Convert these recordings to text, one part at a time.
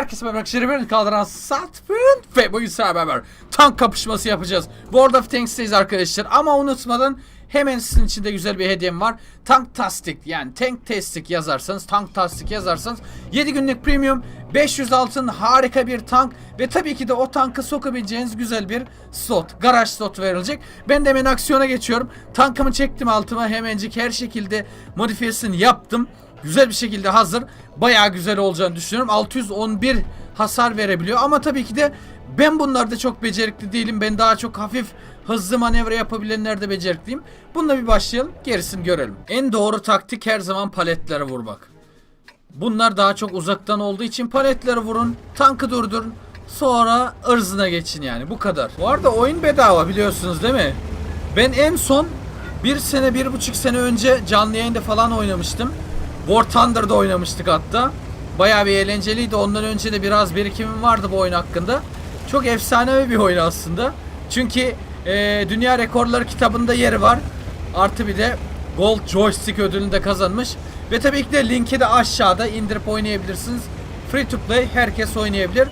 Herkese merhaba arkadaşlar. Ben kaldıran Satfın ve bugün sizlerle beraber tank kapışması yapacağız. World of Tanks'teyiz arkadaşlar ama unutmadan hemen sizin için de güzel bir hediyem var. Tank Tastic yani Tank Tastic yazarsanız, Tank Tastic yazarsanız 7 günlük premium, 500 altın harika bir tank ve tabii ki de o tankı sokabileceğiniz güzel bir slot, garaj slot verilecek. Ben de hemen aksiyona geçiyorum. Tankımı çektim altıma hemencik her şekilde modifiyesini yaptım güzel bir şekilde hazır. Bayağı güzel olacağını düşünüyorum. 611 hasar verebiliyor ama tabii ki de ben bunlarda çok becerikli değilim. Ben daha çok hafif hızlı manevra yapabilenlerde becerikliyim. Bununla bir başlayalım. Gerisini görelim. En doğru taktik her zaman paletlere vurmak. Bunlar daha çok uzaktan olduğu için paletlere vurun. Tankı durdurun. Sonra ırzına geçin yani bu kadar. Bu arada oyun bedava biliyorsunuz değil mi? Ben en son bir sene, bir buçuk sene önce canlı yayında falan oynamıştım. War Thunder'da oynamıştık hatta. Bayağı bir eğlenceliydi. Ondan önce de biraz birikimim vardı bu oyun hakkında. Çok efsanevi bir oyun aslında. Çünkü e, Dünya Rekorları kitabında yeri var. Artı bir de Gold Joystick ödülünü de kazanmış. Ve tabii ki de linki de aşağıda indirip oynayabilirsiniz. Free to play herkes oynayabilir.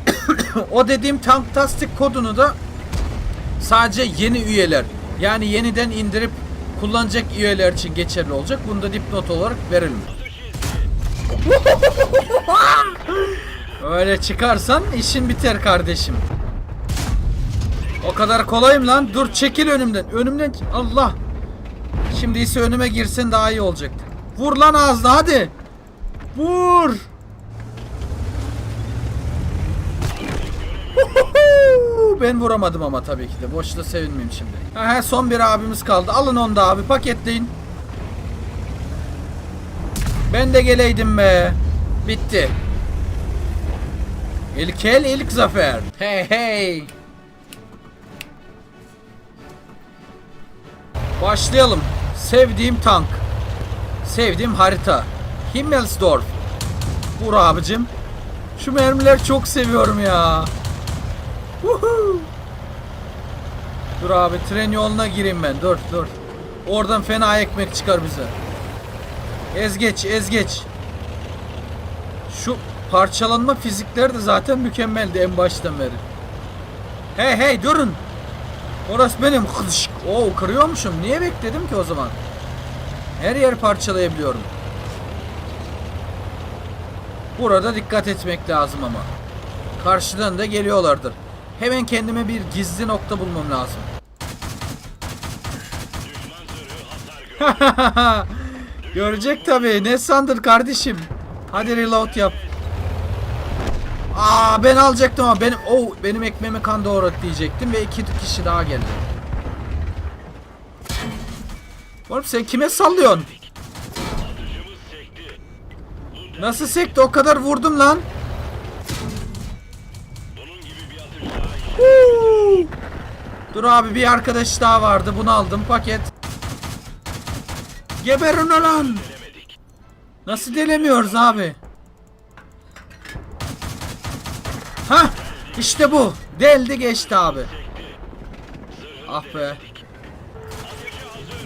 o dediğim Tanktastic kodunu da sadece yeni üyeler yani yeniden indirip kullanacak üyeler için geçerli olacak. Bunu da dipnot olarak verelim. Öyle çıkarsan işin biter kardeşim. O kadar kolayım lan. Dur çekil önümden. Önümden Allah. Şimdi ise önüme girsen daha iyi olacaktı. Vur lan ağzına hadi. Vur. Ben vuramadım ama tabii ki de. Boşta sevinmeyeyim şimdi. Aha, son bir abimiz kaldı. Alın onu da abi paketleyin. Ben de geleydim be. Bitti. İlk el ilk zafer. Hey hey. Başlayalım. Sevdiğim tank. Sevdiğim harita. Himmelsdorf. Vur abicim. Şu mermiler çok seviyorum ya. Woohoo. Dur abi tren yoluna gireyim ben. Dur dur. Oradan fena ekmek çıkar bize. Ez geç, ez geç. Şu parçalanma fizikleri de zaten mükemmeldi en baştan beri. Hey hey durun. Orası benim. Oo kırıyormuşum. Niye bekledim ki o zaman? Her yer parçalayabiliyorum. Burada dikkat etmek lazım ama. Karşıdan da geliyorlardır. Hemen kendime bir gizli nokta bulmam lazım. Görecek tabii. Ne sandın kardeşim? Hadi reload yap. Aa ben alacaktım ama benim oh benim ekmeğime kan doğrat diyecektim ve iki kişi daha geldi. Oğlum sen kime sallıyorsun? Nasıl sekti? O kadar vurdum lan. Dur abi bir arkadaş daha vardı. Bunu aldım paket. Geberin lan. Nasıl delemiyoruz abi? Ha işte bu. Deldi geçti abi. Ah be.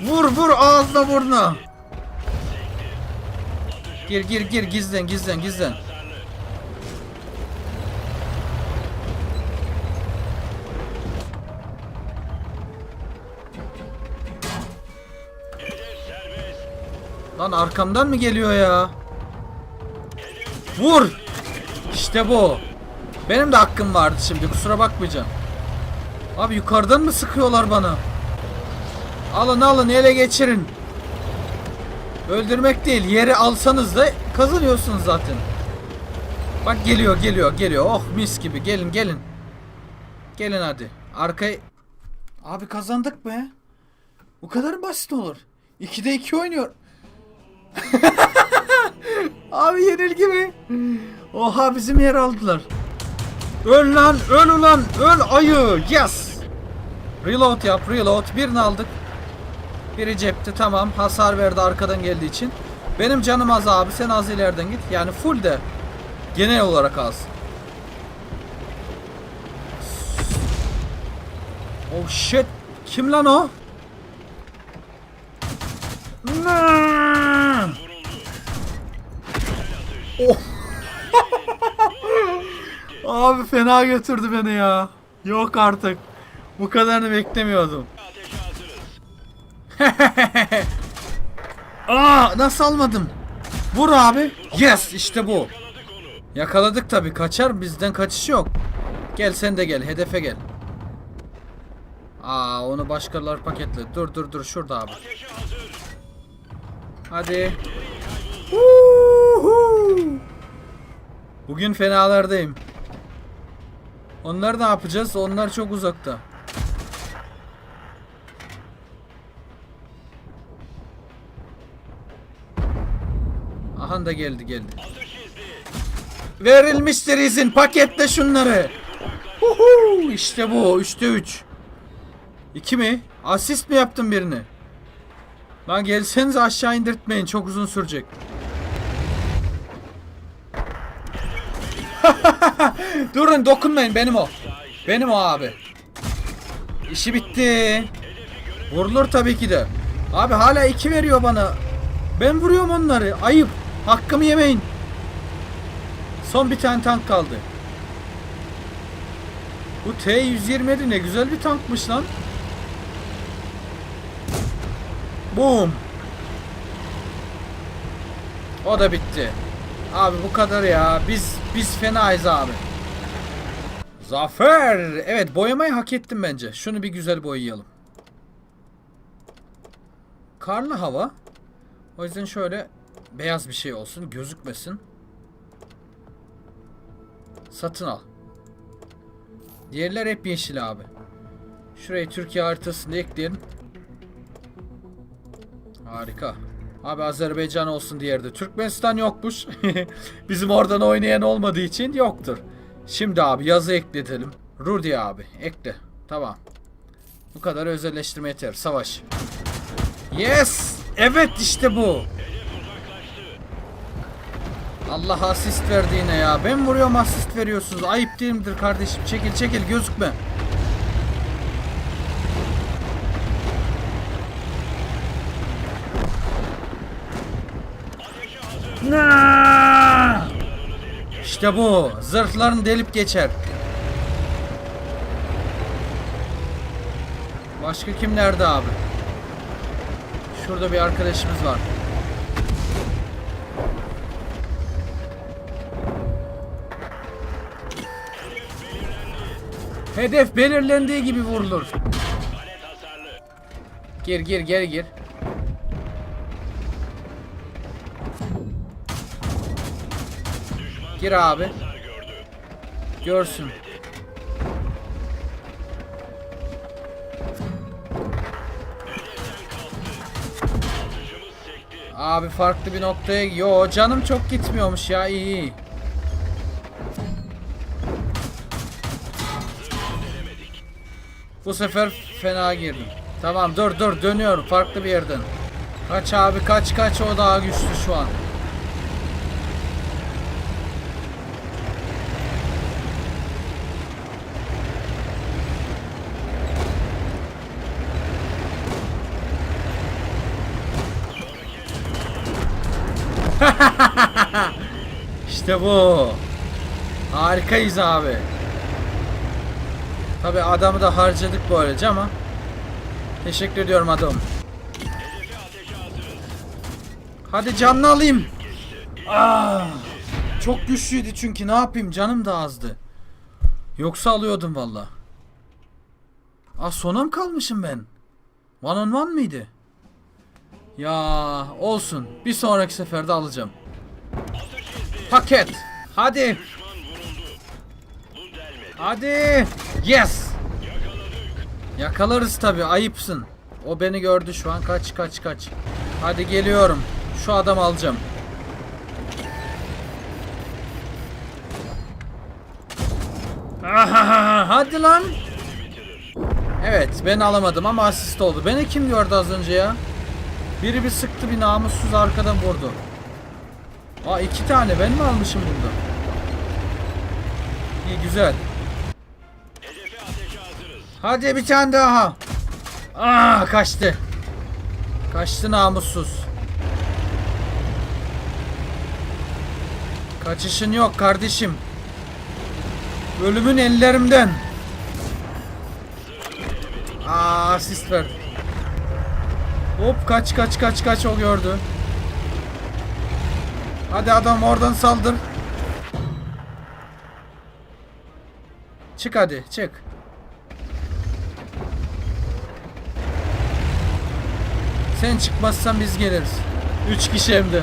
Vur vur ağzına burnuna. Gir gir gir gizlen gizlen gizlen. Lan arkamdan mı geliyor ya? Vur! İşte bu. Benim de hakkım vardı şimdi kusura bakmayacağım. Abi yukarıdan mı sıkıyorlar bana? Alın alın ele geçirin. Öldürmek değil yeri alsanız da kazanıyorsunuz zaten. Bak geliyor geliyor geliyor. Oh mis gibi gelin gelin. Gelin hadi. Arkaya... Abi kazandık be. Bu kadar basit olur. 2'de 2 oynuyor. Abi yenilgi mi? Oha bizim yer aldılar. Öl lan öl ulan öl ayı yes. Reload yap reload birini aldık. Biri cepte tamam hasar verdi arkadan geldiği için. Benim canım az abi sen az ileriden git. Yani full de genel olarak az. Oh shit. Kim lan o? Oh. Abi fena götürdü beni ya. Yok artık. Bu kadarını beklemiyordum. Aa nasıl almadım? Vur abi. Yes işte bu. Yakaladık tabi kaçar bizden kaçış yok. Gel sen de gel hedefe gel. Aa onu başkaları paketle. Dur dur dur şurada abi. Hadi. Bugün fenalardayım. Onlar ne yapacağız? Onlar çok uzakta. Aha da geldi geldi. Verilmiştir izin. Paketle şunları. Huhu, işte bu. 3'te 3. 2 mi? Asist mi yaptın birini? Lan gelseniz aşağı indirtmeyin. Çok uzun sürecek. Durun dokunmayın benim o. Benim o abi. İşi bitti. Vurulur tabii ki de. Abi hala iki veriyor bana. Ben vuruyorum onları. Ayıp. Hakkımı yemeyin. Son bir tane tank kaldı. Bu T-127 ne güzel bir tankmış lan. Boom. O da bitti. Abi bu kadar ya. Biz biz fenayız abi. Zafer. Evet boyamayı hak ettim bence. Şunu bir güzel boyayalım. Karlı hava. O yüzden şöyle beyaz bir şey olsun. Gözükmesin. Satın al. Diğerler hep yeşil abi. Şurayı Türkiye haritasında ekleyelim. Harika. Abi Azerbaycan olsun diğerde. de. Türkmenistan yokmuş. Bizim oradan oynayan olmadığı için yoktur. Şimdi abi yazı ekletelim. Rudi abi ekle. Tamam. Bu kadar özelleştirme yeter. Savaş. Yes! Evet işte bu. Allah asist verdi yine ya. Ben vuruyorum asist veriyorsunuz. Ayıp değil midir kardeşim? Çekil çekil gözükme. İşte bu. Zırhların delip geçer. Başka kim nerede abi? Şurada bir arkadaşımız var. Hedef belirlendiği gibi vurulur. Gir gir geri gir. Gir abi. Görsün. Abi farklı bir noktaya... Yo canım çok gitmiyormuş ya iyi iyi. Bu sefer fena girdim. Tamam dur dur dönüyorum farklı bir yerden. Kaç abi kaç kaç o daha güçlü şu an. İşte bu. Harikayız abi. Tabi adamı da harcadık böylece ama Teşekkür ediyorum adam. Hadi canını alayım. Ah, çok güçlüydü çünkü ne yapayım canım da azdı. Yoksa alıyordum valla. Ah sona mı kalmışım ben? One on one mıydı? Ya olsun. Bir sonraki seferde alacağım. Paket. Hadi. Hadi. Yes. Yakalarız tabi ayıpsın. O beni gördü şu an. Kaç kaç kaç. Hadi geliyorum. Şu adam alacağım. Hadi lan. Evet ben alamadım ama asist oldu. Beni kim gördü az önce ya? Biri bir sıktı bir namussuz arkadan vurdu. Aa iki tane ben mi almışım burada? İyi güzel. Hadi bir tane daha. Aa kaçtı. Kaçtı namussuz. Kaçışın yok kardeşim. Ölümün ellerimden. Aa asist verdi. Hop kaç kaç kaç kaç o gördü. Hadi adam oradan saldır. Çık hadi çık. Sen çıkmazsan biz geliriz. Üç kişi hem de.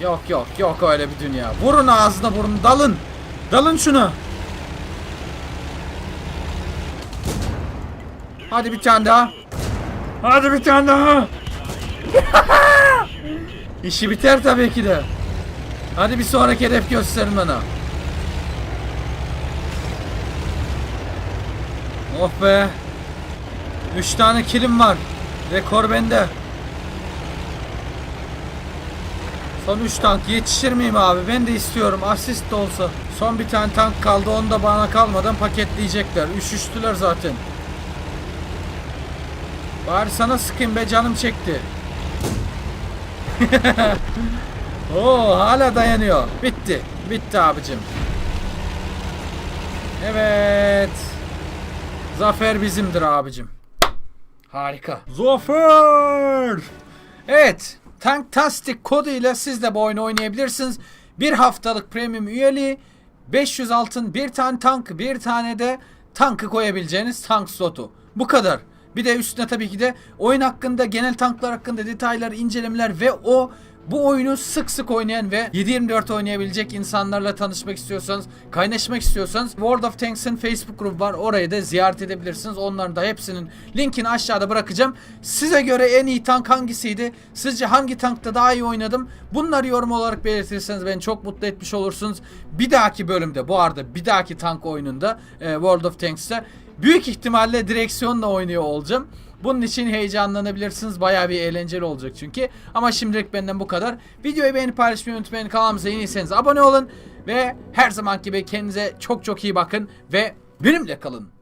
Yok yok yok öyle bir dünya. Vurun ağzına vurun dalın. Dalın şunu. Hadi bir tane daha. Hadi bir tane daha. İşi biter tabii ki de. Hadi bir sonraki hedef gösterin bana. Oh be. 3 tane kilim var. Rekor bende. Son 3 tank yetişir miyim abi? Ben de istiyorum. Asist de olsa. Son bir tane tank kaldı. Onu da bana kalmadan paketleyecekler. Üşüştüler zaten. Bari sana sıkayım be canım çekti. Oo hala dayanıyor. Bitti. Bitti abicim. Evet. Zafer bizimdir abicim. Harika. Zafer! Evet. Tanktastic kodu ile siz de bu oyunu oynayabilirsiniz. Bir haftalık premium üyeliği 500 altın bir tane tank bir tane de tankı koyabileceğiniz tank slotu. Bu kadar. Bir de üstüne tabii ki de oyun hakkında genel tanklar hakkında detaylar, incelemeler ve o bu oyunu sık sık oynayan ve 7-24 oynayabilecek insanlarla tanışmak istiyorsanız, kaynaşmak istiyorsanız World of Tanks'ın Facebook grubu var. Orayı da ziyaret edebilirsiniz. Onların da hepsinin linkini aşağıda bırakacağım. Size göre en iyi tank hangisiydi? Sizce hangi tankta daha iyi oynadım? Bunları yorum olarak belirtirseniz beni çok mutlu etmiş olursunuz. Bir dahaki bölümde bu arada bir dahaki tank oyununda e, World of Tanks'ta büyük ihtimalle direksiyonla oynuyor olacağım. Bunun için heyecanlanabilirsiniz. Bayağı bir eğlenceli olacak çünkü. Ama şimdilik benden bu kadar. Videoyu beğenip paylaşmayı unutmayın. Kanalımıza yeniyseniz abone olun. Ve her zaman gibi kendinize çok çok iyi bakın. Ve benimle kalın.